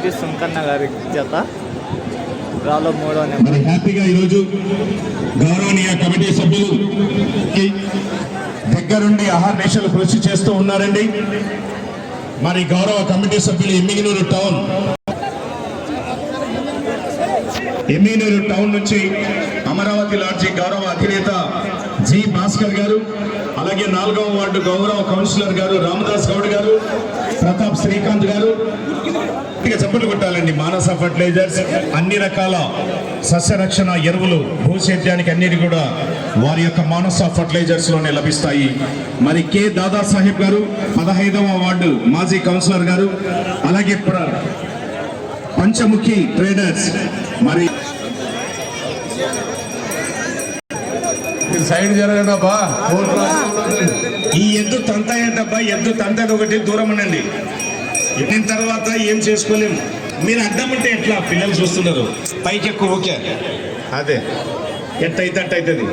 PT Sunkanna గారి జత. రాలో మూడో నెంబర్. హ్యాపీగా ఈరోజు గౌరవనీయ కమిటీ సభ్యులు దగ్గరుండి అహర్నిశలు కృషి చేస్తూ ఉన్నారండి. మరి గౌరవ కమిటీ సభ్యులు ఎమ్మిగినూరు టౌన్. ఎమ్మిగినూరు టౌన్ నుంచి అమరావతి లాడ్జి గౌరవ అధినేత జి భాస్కర్ గారు. అలాగే నాలుగవ వార్డు గౌరవ కౌన్సిలర్ గారు రామదాస్ గౌడ్ గారు ప్రతాప్ శ్రీకాంత్ గారు. గట్టిగా చప్పట్లు కొట్టాలండి మానస ఫర్టిలైజర్స్ అన్ని రకాల సస్యరక్షణ ఎరువులు భూసేద్యానికి అన్నిటి కూడా వారి యొక్క మానస ఫర్టిలైజర్స్లోనే లభిస్తాయి. మరి కె దాదా సాహెబ్ గారు పదహైదవ వార్డు మాజీ కౌన్సిలర్ గారు అలాగే పంచముఖి ట్రేడర్స్ మరి సైడ్ జరగండి అబ్బా. ఈ ఎద్దు తంత ఏంటబ్బా? ఎద్దు తంతది ఒకటి దూరం ఉండండి. ఎక్కిన తర్వాత ఏం చేసుకోలేము మీరు అడ్డం అంటే ఎట్లా? పిల్లలు చూస్తున్నారు. పైకి ఎక్కువ ఓకే అదే. ఎట్టయితే అట్టయితుంది.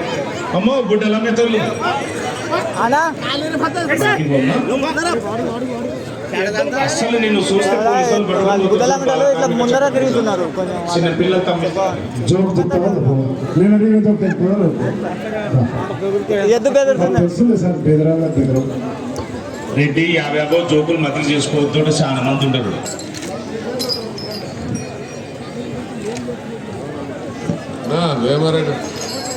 అమ్మో గుడ్డలు అమ్మేతోళ్ళు అసలు నిన్ను చూస్తే ఇట్లా ముందర తిరుగుతున్నారు చిన్న పిల్లలు జోక్ నేను అడిగిన జోక్ ఎద్దు బెదురుతున్నారు రెడ్డి యాభై అబ్బో జోకులు మద్దతు చేసుకోవద్దు చాలా మంది ఉంటారు. వేమరెడ్డి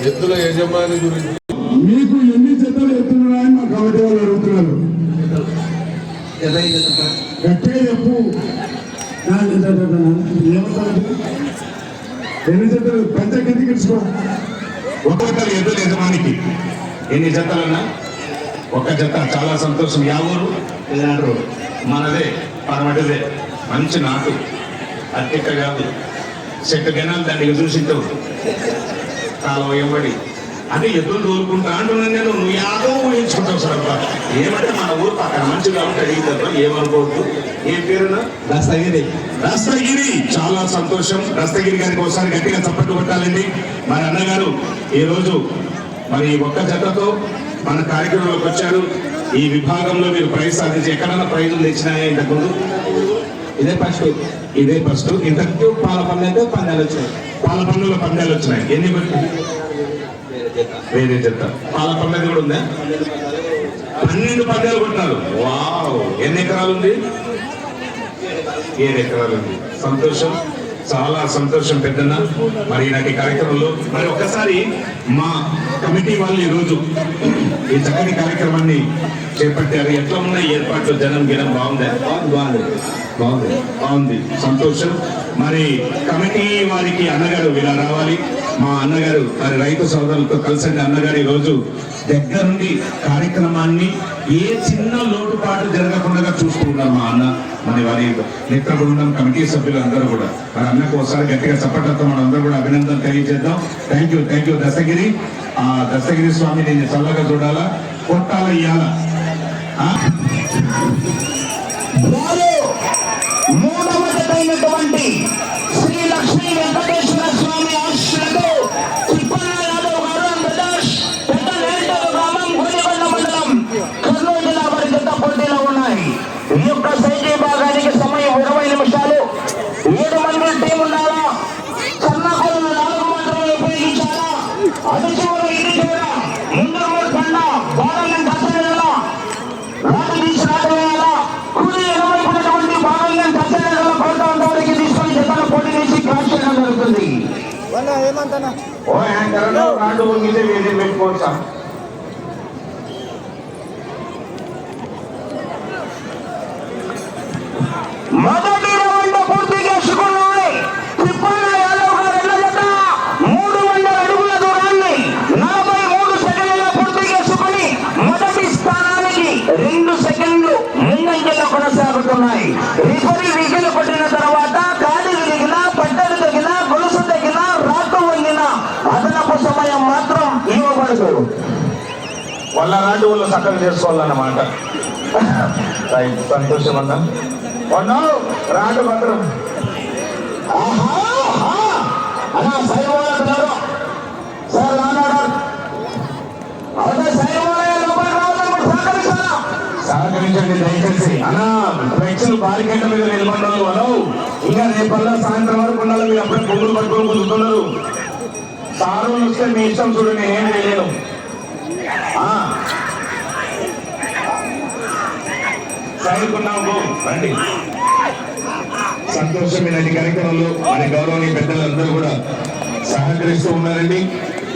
ఎద్దుల యజమాని గురించి మీకు ఎన్ని జతలు ఎత్తున్నాయని మా కమిటీ వాళ్ళు అడుగుతున్నారు గట్టిగా చెప్పు నా ఎన్ని ఏమంటారు ఎన్ని జతలు? పెద్ద కిందికి ఇచ్చుకో. ఒక్కొక్కరు ఎద్దుల యజమానికి. ఎన్ని జతలన్నా? ఒక జత. చాలా సంతోషం. యా ఊరు? ఇలాంటి మనదే పరమటిదే. మంచి నాటు. అత్తిక్క కాదు. చెట్టు గణాలు దాన్ని చూసింటావు. కాలువ ఎంబడి. అంటే ఎద్దులు తోలుకుంటా అంటున్నాను నేను. నువ్వు యాదో ఊహించుకుంటావు సార్ అబ్బా. ఏమంటే మన ఊరు పక్కన మంచి కాబట్టి అడిగితే ఏమనుకోవద్దు. ఏం పేరునా? దస్తగిరి రస్తగిరి. చాలా సంతోషం. రస్తగిరి గారికి ఒకసారి గట్టిగా చప్పట్లు కొట్టాలండి. మరి అన్నగారు ఈ రోజు మరి ఒక్క జతతో మన కార్యక్రమంలోకి వచ్చారు. ఈ విభాగంలో మీరు ప్రైజ్ సాధించి ఎక్కడన్నా ప్రైజులు తెచ్చినాయా ఇంతకుముందు? ఇదే ఫస్ట్. ఇదే ఫస్ట్. ఇంత పాల పందెంతో పందాలు వచ్చాయి పాల పండుగ పందాలు వచ్చినాయి. ఎన్ని వేరే జత. పాల పండుగ కూడా ఉందా? పన్నెండు పందాలు కొట్టినారు. వావ్ ఎన్ని ఎకరాలు ఉంది? ఏడు ఎకరాలు ఉంది. సంతోషం చాలా సంతోషం పెద్దన్న. మరి నాటి కార్యక్రమంలో మరి ఒక్కసారి మా కమిటీ వాళ్ళు ఈరోజు ఈ చక్కని కార్యక్రమాన్ని చేపట్టారు. ఎట్లా ఉన్నాయి ఏర్పాట్లు? జనం గినం బాగుంది? బాగుంది. బాగుంది. బాగుంది. సంతోషం. మరి కమిటీ వారికి అన్నగారు ఇలా రావాలి. మా అన్నగారు మరి రైతు సోదరులతో కలిసండి అన్నగారు ఈరోజు. రోజు దగ్గరుండి కార్యక్రమాన్ని ఏ చిన్న లోటుపాటు జరగకుండా చూసుకుంటున్నారు మా అన్న. మరి వారి మిత్ర బృందం కమిటీ సభ్యులు అందరూ కూడా. మరి అన్నకు ఒకసారి గట్టిగా చప్పట్లతో మనం అందరూ కూడా అభినందన తెలియజేద్దాం. Thank you thank you Dasagiri. ఆ దశగిరి స్వామి నేను చల్లగా చూడాలా? కొట్టాల ఇయ్యాల? మూడవ శ్రీ లక్ష్మీ వెంకట ఏమంటానా? ఓ యాంకర్ రాండు వంగితే వేరే పెట్టుకోవచ్చా మొదటి రౌండ్ పూర్తి చేసుకున్నాయి తిప్పన్న యాదవ్ గారు ఎల్ల జత మూడు వందల అడుగుల దూరాన్ని నలభై మూడు సెకండ్ల పూర్తి చేసుకుని మొదటి స్థానానికి రెండు సెకండ్లు ముందంజలో కొనసాగుతున్నాయి రిఫరీ విజిల్ కొట్టిన తర్వాత కాడి విరిగిన పట్టలు తగిన గొలుసు తగిన రాటు వంగిన అదనపు సమయం మాత్రం ఇవ్వబడదు. వాళ్ళ రాంటి వాళ్ళు సక్కగా చేసుకోవాలన్నమాట. రైట్ సంతోషం అన్న. రావడం కూడా సహకరిస్తారా? సహకరించండి దయచేసి. అన్నా ప్రేక్షకులు బారికేట మీద నిలబడ్డారు. అను ఇంకా రేపల్లా సాయంత్రం వరకు ఉండాలి. మీరు అప్పుడే పొంగులు పట్టుకొని కుదురుతున్నారు సారు వస్తే మీ ఇష్టం చూడు నేనేం చేయలేను. చదువుకున్నాము రండి. సంతోషం ఇలాంటి కార్యక్రమంలో మన గౌరవనీయ పెద్దలందరూ కూడా సహకరిస్తూ ఉన్నారండి.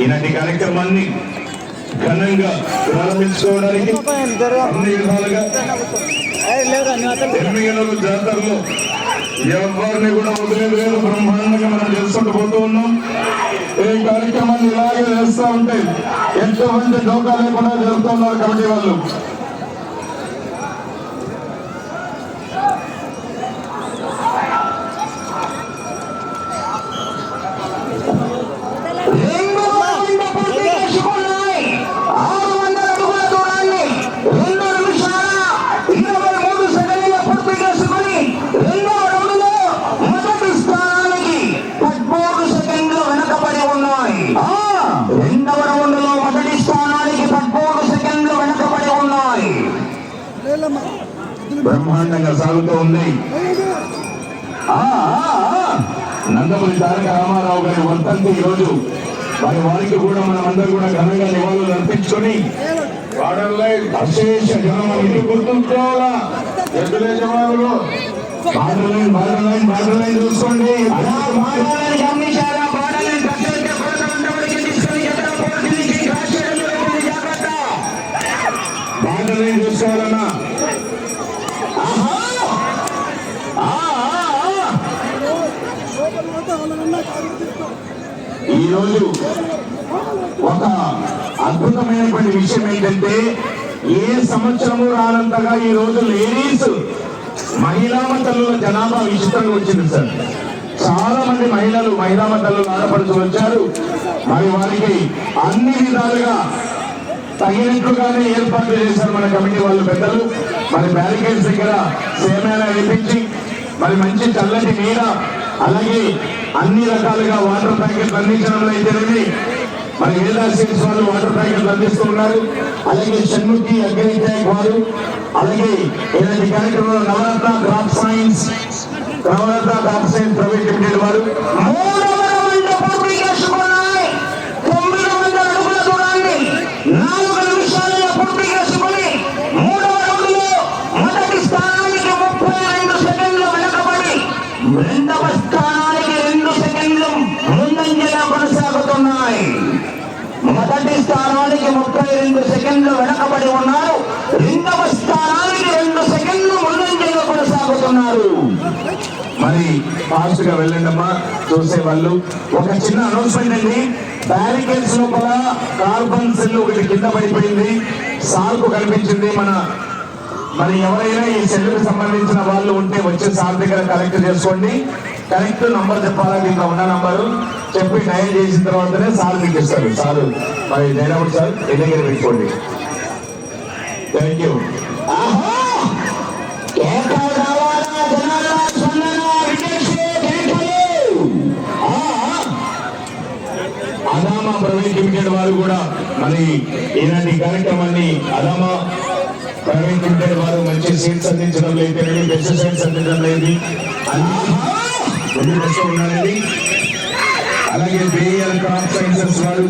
ఇలాంటి కార్యక్రమాన్ని ఘనంగా ప్రారంభించుకోవడానికి అన్ని విధాలుగా ఎనిమిది జాతరలో ఎవరిని కూడా వదిలేదు లేదు. బ్రహ్మాండంగా మనం చేసుకుంటూ పోతూ ఉన్నాం. ఈ కార్యక్రమాన్ని ఇలాగే చేస్తూ ఉంటే ఎంతమంది డోకా లేకుండా జరుగుతున్నారు కమిటీ వాళ్ళు. బ్రహ్మాండంగా సాగుతూ ఆ. నందమూరి తారక రామారావు గారి వర్తంతి ఈ రోజు వారి వారికి కూడా మనం అందరూ కూడా ఘనంగా నివాళులు అర్పించుకొని అశేష గుర్తుంచుకోవాలా? ఎద్దుల యజమానులు చూసుకోండి. చూసుకోవాలన్నా. ఈరోజు ఒక అద్భుతమైనటువంటి విషయం ఏంటంటే ఏ సంవత్సరము రానంతగా ఈ రోజు లేడీస్ మహిళా తల్లుల జనాభా విచిత్రంగా వచ్చింది సార్. చాలా మంది మహిళలు మహిళా తల్లులు ఆడపడుతూ వచ్చారు. మరి వారికి అన్ని విధాలుగా తగినట్లుగానే ఏర్పాట్లు చేశారు మన కమిటీ వాళ్ళు పెద్దలు. మరి బ్యారికేడ్స్ దగ్గర సేమైనా వేపించి మరి మంచి చల్లటి నీడ అలాగే అన్ని రకాలుగా వాటర్ ప్యాకెట్లు అందించడంలో అయితేనేమి మరి వేదా సీడ్స్ వాళ్ళు వాటర్ ప్యాకెట్లు అందిస్తూ ఉన్నారు. అలాగే షణ్ముఖి అగ్రి ట్యాంక్ వారు అలాగే ఇలాంటి కార్యక్రమంలో Navaratna crop science Navaratna crop science private limited వారు మూడవ రౌండ్ పూర్తి చేసుకున్నాయి తొమ్మిది వందల అడుగుల దూరాన్ని నాలుగు నిమిషాలలో పూర్తి చేసుకుని మూడవ రౌండ్లో మొదటి స్థానానికి ముప్పై రెండు సెకండ్లు వెనకబడి రెండవ స్థానానికి రెండు సెకండ్లు ముందంజగా కొనసాగుతున్నాయి. మొదటి స్థానానికి ముప్పై రెండు సెకండ్లు వెనకబడి ఉన్నారు. రెండవ స్థానానికి రెండు సెకండ్లు ముందంజగా కొనసాగుతున్నారు. మరి ఫాస్ట్గా వెళ్ళండమ్మా చూసే వాళ్ళు. ఒక చిన్న అనౌన్స్మెంట్ అండి. బ్యారికేడ్స్ లోపల కార్బన్ సెల్ ఒకటి కింద పడిపోయింది. సార్కు కనిపించింది మన మరి ఎవరైనా ఈ సెల్లుకు సంబంధించిన వాళ్ళు ఉంటే వచ్చే సార్ దగ్గర కలెక్ట్ చేసుకోండి. కరెక్ట్ నంబర్ చెప్పాలా? దీంట్లో ఉన్న నంబరు. చెప్పి డయల్ చేసిన తర్వాతనే సార్ మీకు ఇస్తారు. సార్ మరి జైనప్పుడు సార్ మీ దగ్గర పెట్టుకోండి. Thank you Adama private limited వారు కూడా మరి ఇలాంటి కార్యక్రమాన్ని అదామా ప్రైవేట్ లిమిటెడ్ వారు మంచి సీట్స్ అందించడం లేదు బెస్ట్ సీట్స్ అందించడం లేదు అన్ని ముందుకు ఉన్నారండి అలాగే బిఏఎల్ క్రాప్ సైన్సెస్ వారు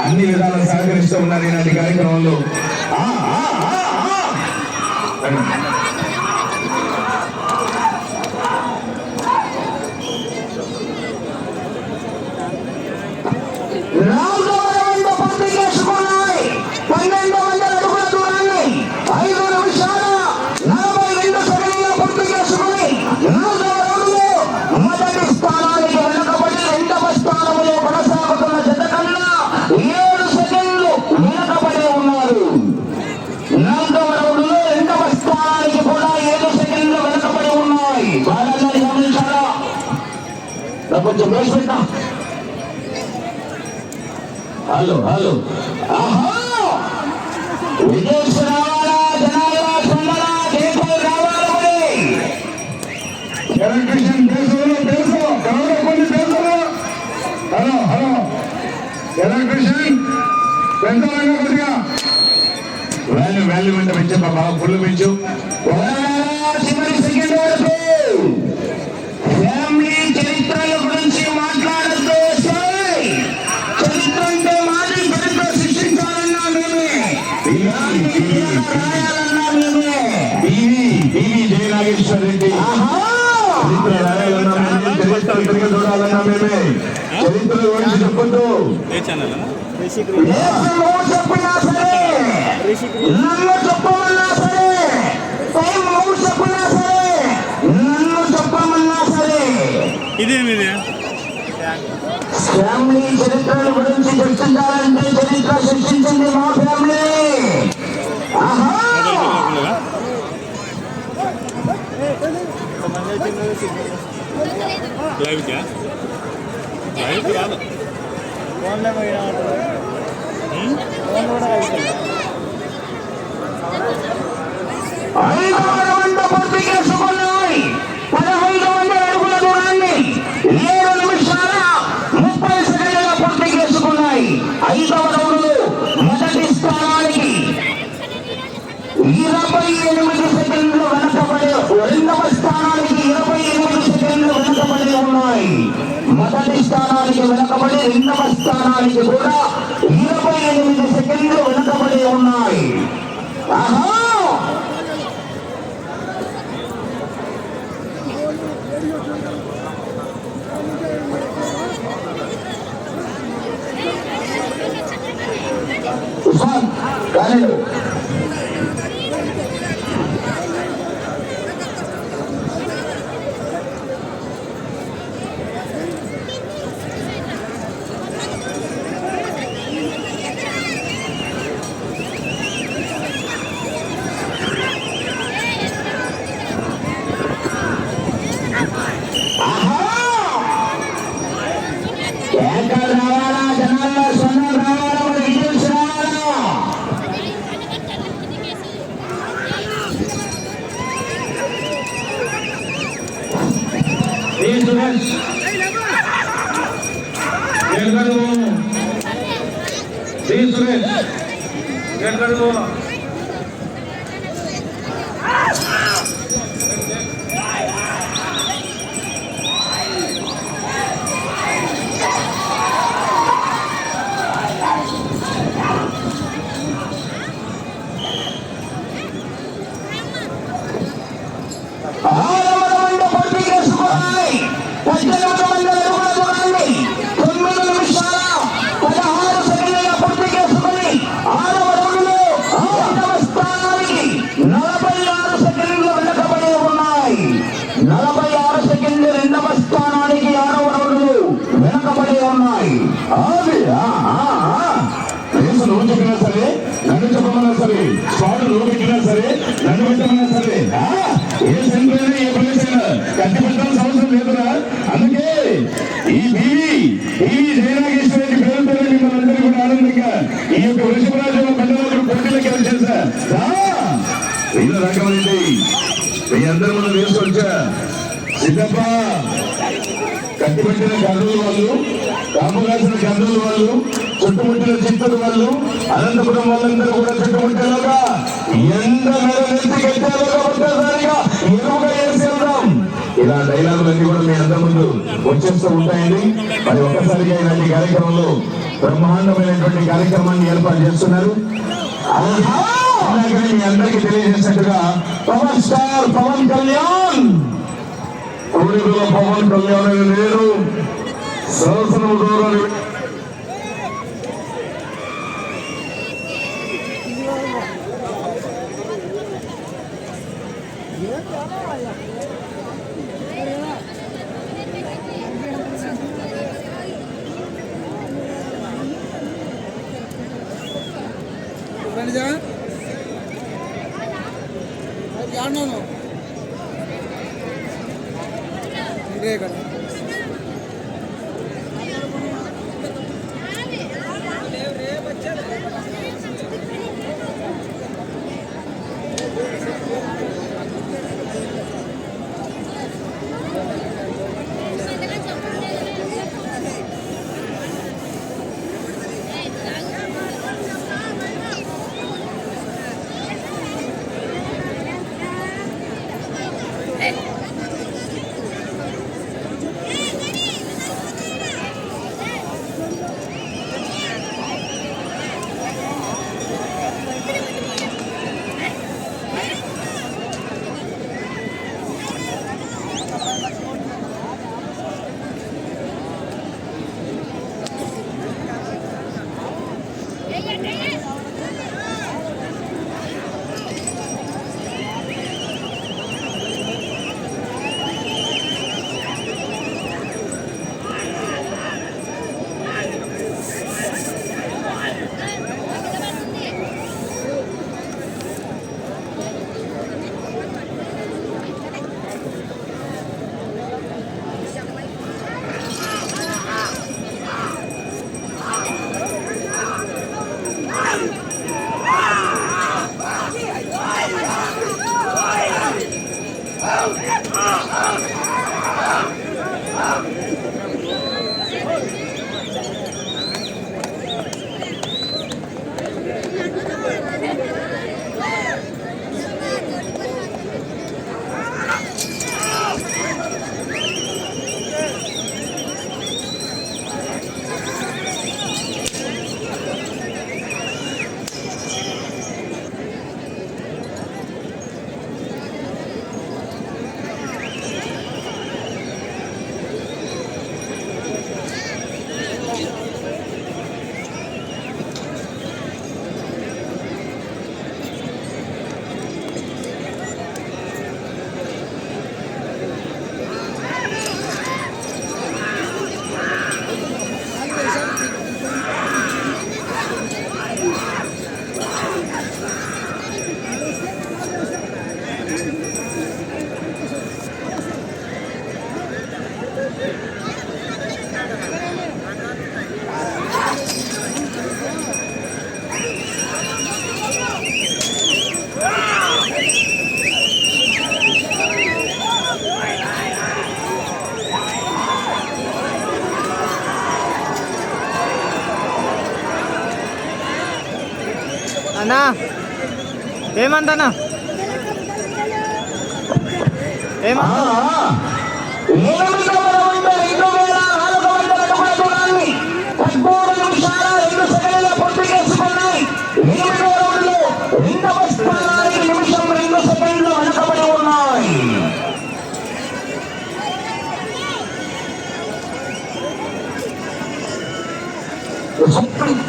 అన్ని విధాలా సహకరిస్తూ ఉన్నారు ఇలాంటి కార్యక్రమంలో హలో హలో ఆహా విదేశ రావాలా జనాలా ఎలక్ట్రీషియన్ పేసలో పేసో కరోనా కొన్ని పేసలో హలో హలో ఎలక్ట్రీషియన్ పెంచాలంగా కొద్దిగా వాల్యూ వాల్యూ అంటే పెంచమ్మా బాగా ఫుల్ పెంచు చివరి సెకండ్ వరకు మేమే చరిత్ర గురించి చెప్పొద్దు దేశంలో చెప్పినా సరే. నన్ను చెప్పమన్నా సరే. నువ్వు చెప్పినా సరే. నన్ను చెప్పమన్నా సరే. ఫ్యామిలీ చరిత్రల గురించి చర్చించాలంటే చరిత్ర సృష్టించింది మా ఫ్యామిలీ. ఆహా! ఫోన్లో పోయినా ఫోన్ కూడా స్థానానికి వెనకబడి రెండవ స్థానానికి కూడా ఇరవై ఎనిమిది సెకండ్లు వెనకబడి ఉన్నాయి. కానీ ఈ బీవీ జయనాగేశ్వర రెడ్డి పేరుతోనే మిమ్మల్ని అందరూ కూడా ఆనందంగా ఈ యొక్క వృషభరాజు బండరాజు పోటీలకు వెళ్ళి సార్ రా. వీళ్ళ మీ అందరూ మనం వేసుకొచ్చా? సిద్ధప్ప! కట్టిపెట్టిన కర్నూలు వాళ్ళు కాపు కాసిన కర్నూలు వాళ్ళు చుట్టుముట్టిన చిత్తూరు వాళ్ళు అనంతపురం వాళ్ళందరూ కూడా చుట్టుముట్టేలాగా ఎంత మేర నెత్తి కట్టేలాగా ఒక్కసారిగా ఎరువుగా వేసి ఇలా డైలాగులన్నీ కూడా మీ అందరి ముందు వచ్చేస్తూ ఉంటాయని మరి ఒక్కసారిగా ఇలాంటి కార్యక్రమంలో బ్రహ్మాండమైనటువంటి కార్యక్రమాన్ని ఏర్పాటు చేస్తున్నారు. మీ అందరికీ తెలియజేసినట్టుగా పవర్ స్టార్ పవన్ కళ్యాణ్! కోడిలో పవన్ కళ్యాణ్ లేరు నేను శాసనం ద్వారా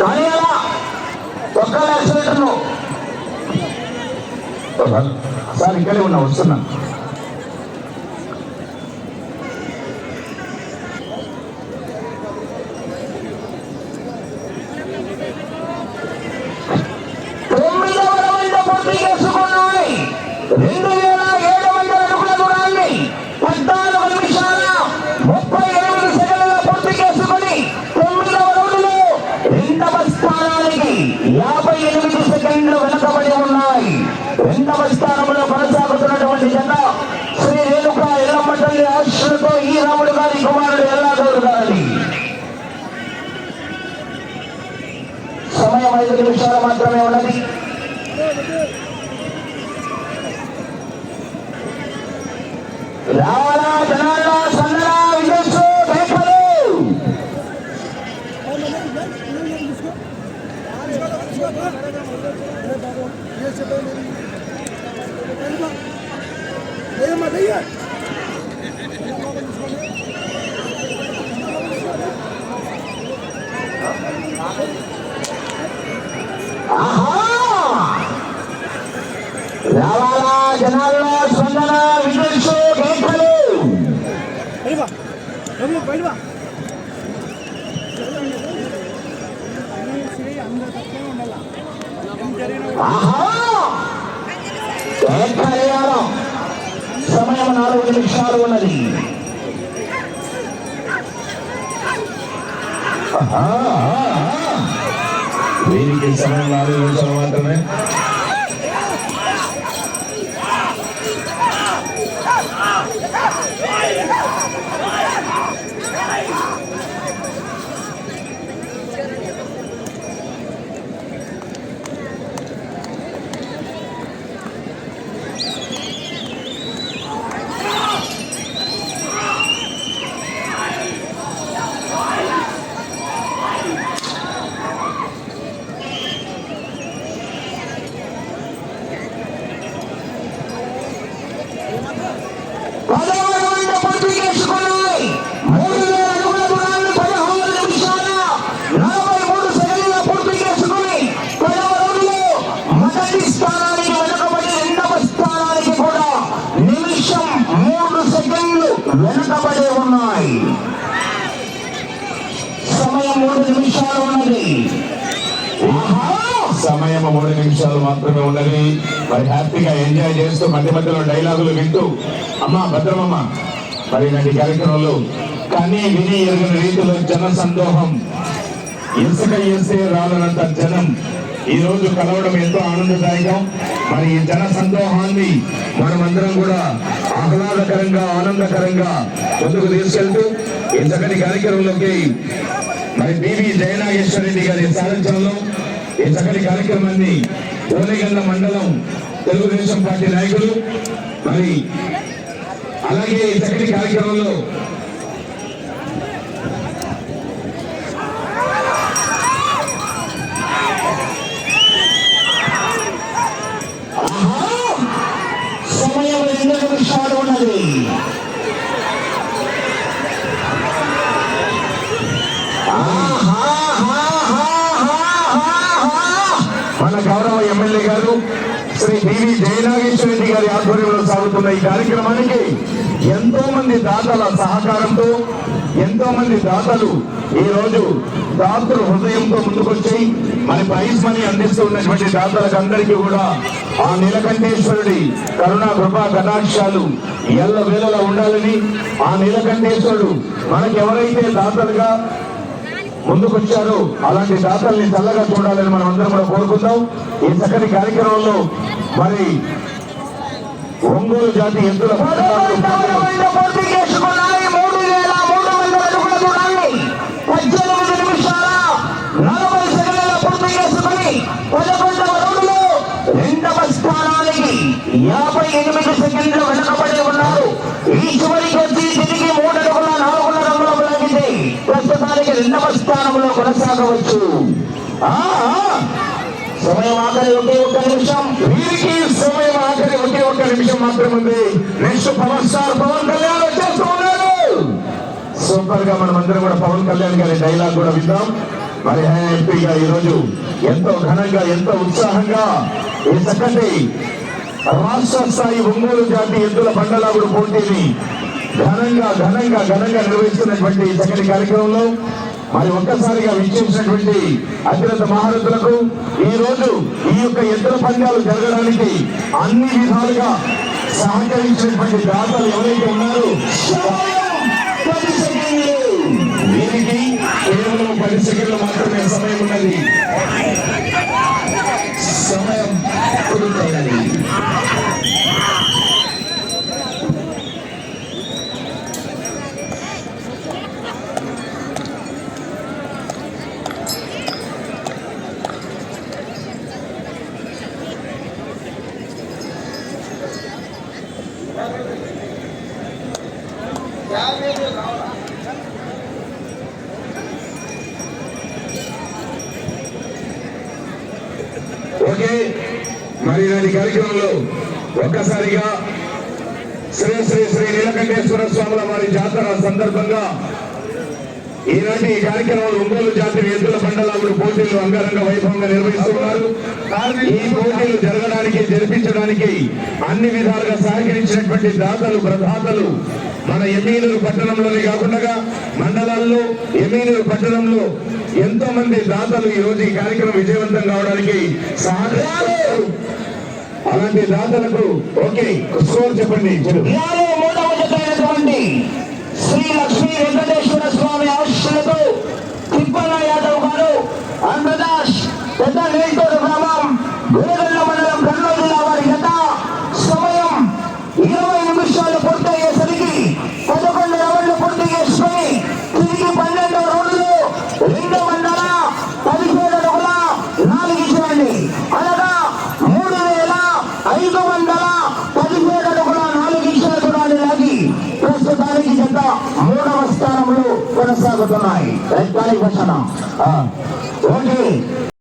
కానీ అలా ఒక్క యాక్సిడెంట్ సార్ ఇక్కడే ఉన్నా వస్తున్నా తొమ్మిదవ రౌండ్ పూర్తి చేసుకున్నాయి రెండు వేల ఏడు వందల అడుగుల దూరాన్ని పద్నాలుగు నిమిషాల ముప్పై ఎనిమిది సెకండ్ల పూర్తి చేసుకుని తొమ్మిదవ రౌండ్లో రెండవ స్థానానికి యాభై ఎనిమిది సెకండ్లు వెనుకబడి ఉన్నాయి రెండవ స్థానంలో కొనసాగుతున్నటువంటి జత శ్రీ రేణుక ఎల్లమ్మ తల్లి ఆశలతో ఈ రాముడు గారి కుమారుడు ఎల్లాగౌడు గారి సమయం ఐదు నిమిషాలు మాత్రమే ఉన్నది రావాలా జనాల్లో సందరా విజయసు రేపలు ఆహా రావాలా జనాల్లో స్పందన విజయసు రేపలు ఆహా ఏకరేయాలం సమయం నాలుగు నిమిషాలు ఉన్నది ఆహా, ఆహా. దీనికి సమయం నాలుగు నిమిషాలు మాత్రమే పదవ సమయం మూడు నిమిషాలు మాత్రమే ఉన్నది. మరి హ్యాపీగా ఎంజాయ్ చేస్తూ మధ్య మధ్యలో డైలాగులు వింటూ అమ్మా భద్రమమ్మ! మరి ఇలాంటి కార్యక్రమంలో. కానీ విని ఎరుగిన రీతిలో జన సందోహం. ఇసుక వేసే రాలనంత జనం. ఈ రోజు కలవడం ఎంతో ఆనందదాయకం. మరి ఈ జన సందోహాన్ని మనమందరం కూడా ఆహ్లాదకరంగా ఆనందకరంగా ముందుకు తీసుకెళ్తూ ఈ చక్కటి కార్యక్రమంలోకి మరి బివి జయనాగేశ్వర రెడ్డి గారి సారథ్యంలో ఈ చక్కటి కార్యక్రమాన్ని ఓలేగల్ల మండలం తెలుగుదేశం పార్టీ నాయకులు మరి అలాగే ఈ చక్కటి కార్యక్రమంలో సమయం రెండు నిమిషాలు ఉన్నది. ఎమ్మెల్యే గారు శ్రీ బివి జయనాగేశ్వర రెడ్డి గారి ఆధ్వర్యంలో సాగుతున్న ఈ కార్యక్రమానికి ఎంతో మంది దాతల సహకారంతో ఎంతో మంది దాతలు ఈ రోజు దాతృ హృదయంతో ముందుకొచ్చి మన ప్రైజ్ మనీ అందిస్తూ ఉన్నటువంటి దాతలకు అందరికీ కూడా ఆ నీలకంఠేశ్వరుడి కరుణా కృపా కటాక్షాలు ఎల్ల వేళలా ఉండాలని ఆ నీలకంఠేశ్వరుడు మనకెవరైతే దాతలుగా ముందుకొచ్చారు. అలాంటి దాతల్ని చల్లగా చూడాలని మనం అందరం కూడా కోరుకుందాం. ఈ చక్కటి కార్యక్రమంలో మరి ఒంగోలు జాతి ఎంతుల యాభై ఎనిమిది పూర్తి స్థానంలో కొనసాగవచ్చు. ఆ, ఆ. సమయం ఆఖరి ఒకే ఒక్క నిమిషం. వీరికి సమయం ఆఖరి ఒకే ఒక్క నిమిషం మాత్రముంది next power star Pawan Kalyan వచ్చేస్తూ ఉన్నారు సూపర్గా మనం అందరం కూడా పవన్ కళ్యాణ్ గారి డైలాగ్ కూడా విద్దాం మరి హ్యాపీగా ఈ రోజు ఎంతో ఘనంగా ఎంతో ఉత్సాహంగా ఈ చక్కటి రాష్ట్ర స్థాయి ఒంగోలు జాతి ఎద్దుల బండలాగుడు పోటీని ఘనంగా ఘనంగా ఘనంగా నిర్వహిస్తున్నటువంటి చక్కటి కార్యక్రమంలో మరి ఒక్కసారిగా విచ్చేసినటువంటి అత్యంత మహారథులకు ఈ రోజు ఈ యొక్క ఎద్దుల పంద్యాలు జరగడానికి అన్ని విధాలుగా సహకరించినటువంటి దాతలు ఎవరైతే ఉన్నారో దీనికి కేవలం పది సెకండ్లు మాత్రమే సమయం ఉన్నది. సమయం పూర్తయినది ఓకే మరి ఇలాంటి కార్యక్రమంలో ఒక్కసారిగా శ్రీ శ్రీ శ్రీ నీలకంఠేశ్వర స్వాముల వారి జాతర సందర్భంగా ఈనాటి ఈ కార్యక్రమాలు ఒంగోలు జాతి ఎద్దుల బండలాగుడు పోటీలు అంగరంగ వైభవంగా నిర్వహిస్తున్నారు. ఈ పోటీలు జరగడానికి జరిపించడానికి అన్ని విధాలుగా సహకరించినటువంటి దాతలు ప్రదాతలు మన ఎమీనూరు పట్టణంలోనే కాకుండా మండలాల్లో ఎమీనూరు పట్టణంలో ఎంతో మంది దాతలు ఈ రోజు ఈ కార్యక్రమం విజయవంతం కావడానికి సహకరిస్తున్నారు. అలాంటి దాతలకు ఓకే స్కోర్ చెప్పండి శ్రీ లక్ష్మీ వెంకటేశ్వర స్వామి ఆశీస్సులతో తిప్పన్న యాదవ్ గారు అన్నదాస్ పెద్ద నేటూరు గ్రామం మూడవ స్థానంలో కొనసాగుతున్నాయి